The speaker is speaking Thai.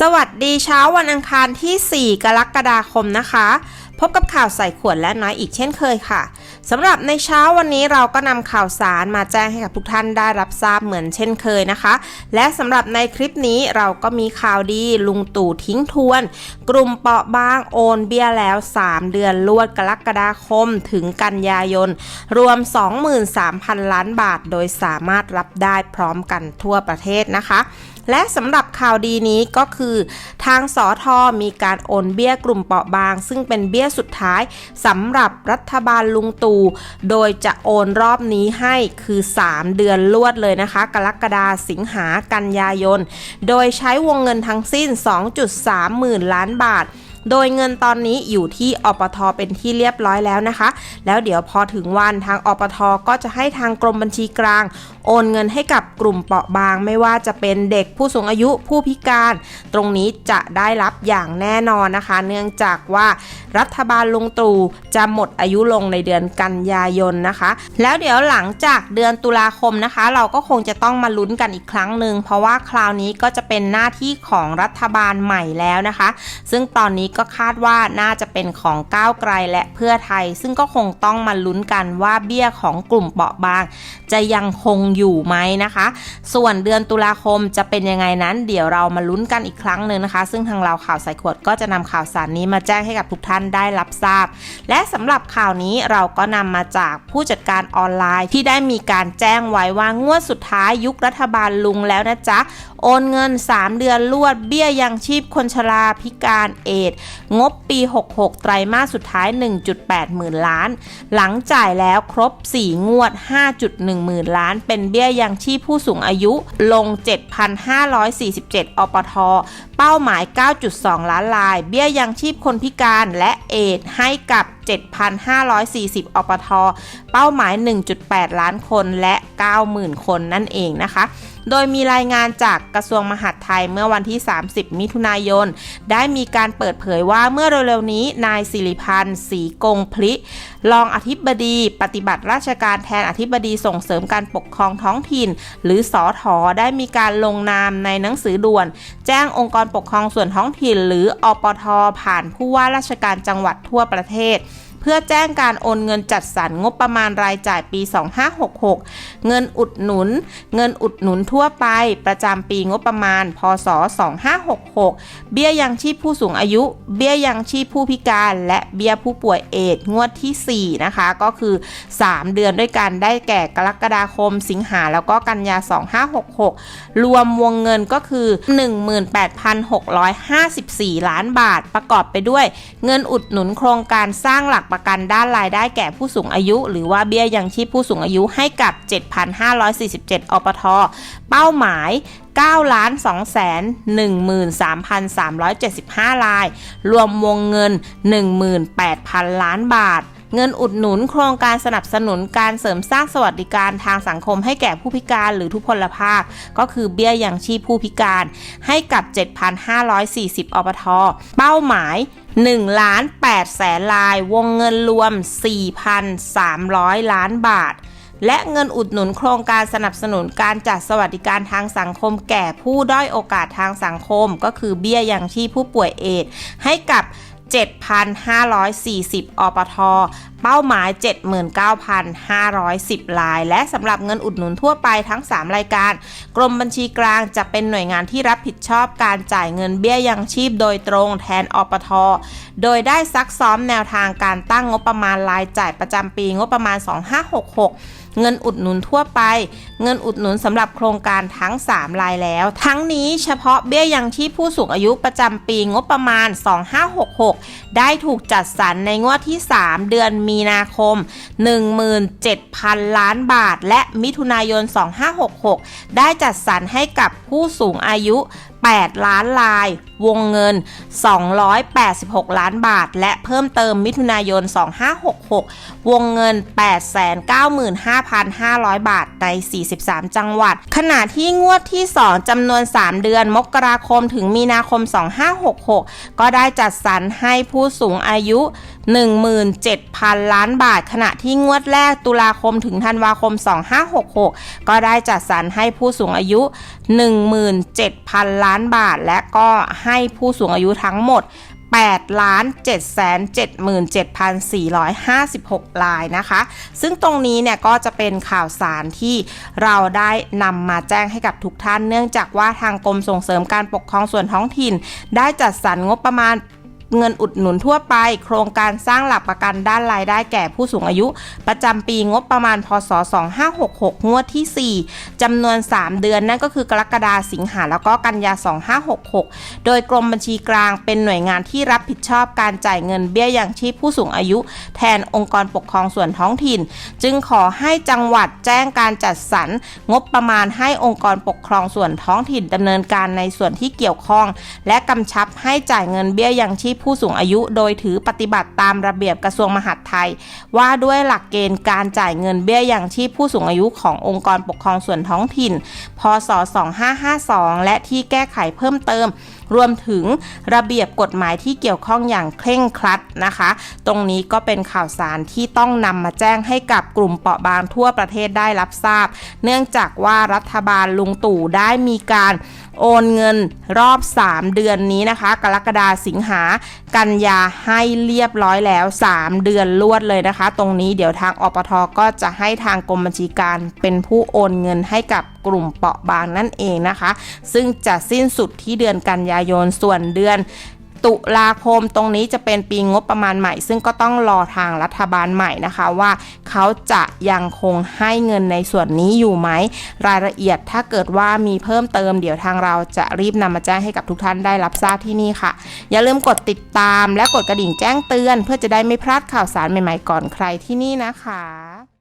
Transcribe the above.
สวัสดีเช้าวันอังคารที่ 4 กรกฎาคมนะคะ พบกับข่าวใส่ขวดและน้อยอีกเช่นเคยค่ะสำหรับในเช้าวันนี้เราก็นำข่าวสารมาแจ้งให้กับทุกท่านได้รับทราบเหมือนเช่นเคยนะคะ และสำหรับในคลิปนี้เราก็มีข่าวดีลุงตู่ทิ้งทวน กลุ่มเปราะบางโอนเบี้ยแล้ว 3 เดือนลวดกรกฎาคมถึงกันยายน รวม 23,000 ล้านบาท โดยสามารถรับได้พร้อมกันทั่วประเทศนะคะและสำหรับข่าวดีนี้ก็คือ ทางสอทอมีการโอนเบี้ยกลุ่มเปราะบาง ซึ่งเป็นเบี้ยสุดท้ายสำหรับรัฐบาลลุงตู่ โดยจะโอนรอบนี้ให้คือ 3 เดือนลวดเลยนะคะ กรกฎาสิงหากันยายน โดยใช้วงเงินทั้งสิ้น 2.3 หมื่นล้านบาทโดยเงินตอนนี้อยู่ที่อปทเป็นที่เรียบร้อยแล้วนะคะ แล้วเดี๋ยวพอถึงวันทางอปทก็จะให้ทางกรมบัญชีกลาง โอนเงินให้กับกลุ่มเปราะบาง ไม่ว่าจะเป็นเด็กผู้สูงอายุผู้พิการ ตรงนี้จะได้รับอย่างแน่นอนนะคะ เนื่องจากว่ารัฐบาลลุงตู่จะหมดอายุลงในเดือนกันยายนนะคะ แล้วเดี๋ยวหลังจากเดือนตุลาคมนะคะ เราก็คงจะต้องมาลุ้นกันอีกครั้งหนึ่งเพราะว่าคราวนี้ก็จะเป็นหน้าที่ของรัฐบาลใหม่แล้วนะคะ ซึ่งตอนนี้ก็คาดว่าน่าจะเป็นของก้าวไกลและเพื่อไทย ซึ่งก็คงต้องมาลุ้นกันว่าเบี้ยของกลุ่มเปราะบาง จะยังคงอยู่ไหมนะคะ ส่วนเดือนตุลาคมจะเป็นยังไงนั้น เดี๋ยวเรามาลุ้นกันอีกครั้งหนึ่งนะคะ ซึ่งทางเราข่าวสายขวดก็จะนำข่าวสารนี้มาแจ้งให้กับทุกท่านได้รับทราบ และสำหรับข่าวนี้เราก็นำมาจากผู้จัดการออนไลน์ที่ได้มีการแจ้งไว้ว่างวดสุดท้ายยุครัฐบาลลุงแล้วนะจ๊ะโอนเงิน 3 เดือนลวดเบี้ยยังชีพคนชราพิการเอดงบปี 66 ไตรมาสสุดท้าย 1.8 หมื่นล้าน หลังจ่ายแล้วครบ 4 งวด 5.1 หมื่นล้าน เป็นเบี้ยยังชีพผู้สูงอายุลง 7,547 อปทเป้าหมาย 9.2 ล้านลาย เบี้ยยังชีพคนพิการและเอดให้กับ 7,540 อปท เป้าหมาย 1.8 ล้านคนและ 90,000 คนนั่นเองนะคะ โดยมีรายงานจากกระทรวงมหาดไทยเมื่อวันที่ 30 มิถุนายน ได้มีการเปิดเผยว่าเมื่อเร็วๆนี้นายสิริพันธ์ศรีกงพลิ รองอธิบดี ปฏิบัติราชการแทนอธิบดีส่งเสริมการปกครองท้องถิ่น หรือสอทอได้มีการลงนามในหนังสือด่วน แจ้งองค์กรปกครองส่วนท้องถิ่น หรืออปทผ่านผู้ว่าราชการจังหวัดทั่วประเทศ พื่อแจ้งการโอนเงินจัดสรรงบประมาณรายจ่ายปี 2566 เงินอุดหนุน เงินอุดหนุนทั่วไปประจำปีงบประมาณ พศ 2566 เบี้ยยังชีพผู้สูงอายุ เบี้ยยังชีพผู้พิการ และเบี้ยผู้ป่วยเอดส์งวดที่ 4 นะคะ ก็คือ 3 เดือนด้วยกันได้แก่กรกฎาคม สิงหาแล้วก็กันยา 2566 รวมวงเงินก็คือ 18,654 ล้านบาทประกอบไปด้วย เงินอุดหนุนโครงการสร้างหลักประกันด้านรายได้แก่ผู้สูงอายุ หรือว่าเบี้ยยังชีพผู้สูงอายุให้กับ 7,547 อปท เป้าหมาย9ล้าน2แสน13,375 ราย รวมวงเงิน 18,000 ล้านบาท เงินอุดหนุนโครงการสนับสนุนการเสริมสร้างสวัสดิการทางสังคมให้แก่ผู้พิการหรือทุพพลภาพ ก็คือเบี้ยยังชีพผู้พิการ ให้กับ 7,540 อปท เป้าหมาย1ล้าน8แสนลาย วงเงินรวม 4,300 ล้านบาท และเงินอุดหนุนโครงการสนับสนุนการจัดสวัสดิการทางสังคมแก่ผู้ด้อยโอกาสทางสังคม ก็คือเบี้ยยังชีพผู้ป่วยเอดส์ให้กับ 7,540 อปทเป้าหมาย 79,510 ลาย และสำหรับเงินอุดหนุนทั่วไปทั้ง 3 รายการ กรมบัญชีกลางจะเป็นหน่วยงานที่รับผิดชอบการจ่ายเงินเบี้ยยังชีพโดยตรงแทนอปท โดยได้ซักซ้อมแนวทางการตั้งงบประมาณรายจ่ายประจำปีงบประมาณ 2566เงินอุดหนุนทั่วไป เงินอุดหนุนสำหรับโครงการทั้ง 3 รายแล้ว ทั้งนี้เฉพาะเบี้ยยังชีพผู้สูงอายุประจำปีงบประมาณ 2566 ได้ถูกจัดสรรในงวดที่ 3 เดือนมีีนาคม 17,000 ล้านบาท และมิถุนายน 2566 ได้จัดสรรให้กับผู้สูงอายุ 8 ล้านลาย วงเงิน 286 ล้านบาท และเพิ่มเติมมิถุนายน 2566 วงเงิน 895,500 บาทใน 43 จังหวัด ขณะที่งวดที่ 2จำนวน 3 เดือน มกราคมถึงมีนาคม 2566 ก็ได้จัดสรรให้ผู้สูงอายุ 17,000 ล้านบาท ขณะที่งวดแรกตุลาคมถึงธันวาคม 2566 ก็ได้จัดสรรให้ผู้สูงอายุ 17,000 ล้านบาท และก็ให้ผู้สูงอายุทั้งหมด 8 ล้าน 777,456 ลายนะคะ ซึ่งตรงนี้เนี่ยก็จะเป็นข่าวสารที่เราได้นำมาแจ้งให้กับทุกท่าน เนื่องจากว่าทางกรมส่งเสริมการปกครองส่วนท้องถิ่น ได้จัดสรรงบประมาณ เงินอุดหนุนทั่วไป โครงการสร้างหลักประกันด้านรายได้แก่ผู้สูงอายุ ประจำปีงบประมาณพศ 2566 งวดที่ 4 จำนวน 3 เดือนนั่นก็คือกรกฎาสิงหาแล้วก็กันยา 2566 โดยกรมบัญชีกลางเป็นหน่วยงานที่รับผิดชอบการจ่ายเงินเบี้ยยังชีพผู้สูงอายุ แทนองค์กรปกครองส่วนท้องถิ่น จึงขอให้จังหวัดแจ้งการจัดสรรงบประมาณให้องค์กรปกครองส่วนท้องถิ่นดำเนินการในส่วนที่เกี่ยวข้อง และกำชับให้จ่ายเงินเบี้ยยังชีพผู้สูงอายุ โดยถือปฏิบัติตามระเบียบกระทรวงมหาดไทย ว่าด้วยหลักเกณฑ์การจ่ายเงินเบี้ยยังชีพผู้สูงอายุขององค์กรปกครองส่วนท้องถิ่น พศ 2552 และที่แก้ไขเพิ่มเติม รวมถึงระเบียบกฎหมายที่เกี่ยวข้องอย่างเคร่งครัดนะคะ ตรงนี้ก็เป็นข่าวสารที่ต้องนำมาแจ้งให้กับกลุ่มเปราะบางทั่วประเทศได้รับทราบ เนื่องจากว่ารัฐบาลลุงตู่ได้มีการโอนเงินรอบ 3 เดือนนี้นะคะ กรกฎาสิงหากันยาให้เรียบร้อยแล้ว 3 เดือนลวดเลยนะคะ ตรงนี้เดี๋ยวทางอปทก็จะให้ทางกรมบัญชีการเป็นผู้โอนเงินให้กับ กลุ่มเปราะบางนั่นเองนะคะ ซึ่งจะสิ้นสุดที่เดือนกันยายนส่วนเดือนตุลาคมตรงนี้จะเป็นปีงบประมาณใหม่ ซึ่งก็ต้องรอทางรัฐบาลใหม่นะคะว่าเขาจะยังคงให้เงินในส่วนนี้อยู่ไหม รายละเอียดถ้าเกิดว่ามีเพิ่มเติมเดี๋ยวทางเราจะรีบนำมาแจ้งให้กับทุกท่านได้รับทราบที่นี่ค่ะ อย่าลืมกดติดตามและกดกระดิ่งแจ้งเตือน เพื่อจะได้ไม่พลาดข่าวสารใหม่ๆก่อนใครที่นี่นะคะ